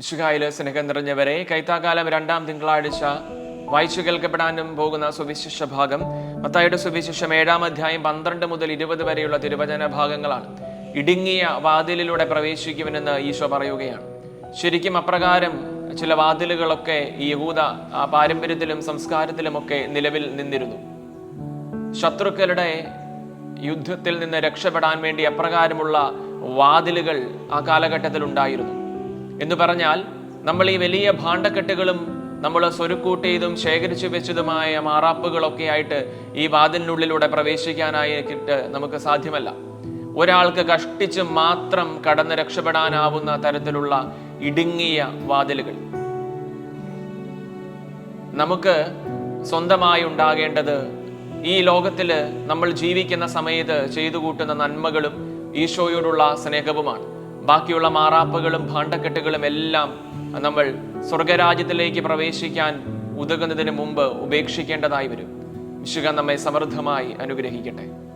വിശുഖായിൽ സ്നേഹം നിറഞ്ഞവരെ കൈത്താകാലം രണ്ടാം തിങ്കളാഴ്ച വായിച്ചു കേൾക്കപ്പെടാനും പോകുന്ന സുവിശേഷ ഭാഗം മത്തായുടെ സുവിശേഷം ഏഴാം അധ്യായം പന്ത്രണ്ട് മുതൽ ഇരുപത് വരെയുള്ള തിരുവചന ഭാഗങ്ങളാണ്. ഇടുങ്ങിയ വാതിലിലൂടെ പ്രവേശിക്കുമെന്ന് ഈശോ പറയുകയാണ്. ശരിക്കും അപ്രകാരം ചില വാതിലുകളൊക്കെ ഈ യഹൂദ പാരമ്പര്യത്തിലും സംസ്കാരത്തിലുമൊക്കെ നിലവിൽ നിന്നിരുന്നു. ശത്രുക്കളുടെ യുദ്ധത്തിൽ നിന്ന് രക്ഷപ്പെടാൻ വേണ്ടി അപ്രകാരമുള്ള വാതിലുകൾ ആ കാലഘട്ടത്തിൽ ഉണ്ടായിരുന്നു എന്ന് പറഞ്ഞാൽ നമ്മൾ ഈ വലിയ ഭാണ്ഡക്കെട്ടുകളും നമ്മൾ സ്വരുക്കൂട്ടിയതും ശേഖരിച്ചു വെച്ചതുമായ മാറാപ്പുകളൊക്കെ ആയിട്ട് ഈ വാതിലിനുള്ളിലൂടെ പ്രവേശിക്കാനായിട്ട് നമുക്ക് സാധ്യമല്ല. ഒരാൾക്ക് കഷ്ടിച്ച് മാത്രം കടന്ന് രക്ഷപ്പെടാനാവുന്ന തരത്തിലുള്ള ഇടുങ്ങിയ വാതിലുകൾ. നമുക്ക് സ്വന്തമായി ഉണ്ടാകേണ്ടത് ഈ ലോകത്തിൽ നമ്മൾ ജീവിക്കുന്ന സമയത്ത് ചെയ്തു കൂട്ടുന്ന നന്മകളും ഈശോയോടുള്ള സ്നേഹവുമാണ്. ബാക്കിയുള്ള മാറാപ്പുകളും ഭാണ്ഡക്കെട്ടുകളും എല്ലാം നമ്മൾ സ്വർഗരാജ്യത്തിലേക്ക് പ്രവേശിക്കാൻ ഉതകുന്നതിന് മുമ്പ് ഉപേക്ഷിക്കേണ്ടതായി വരും. വിശുഖ നമ്മെ സമൃദ്ധമായി അനുഗ്രഹിക്കട്ടെ.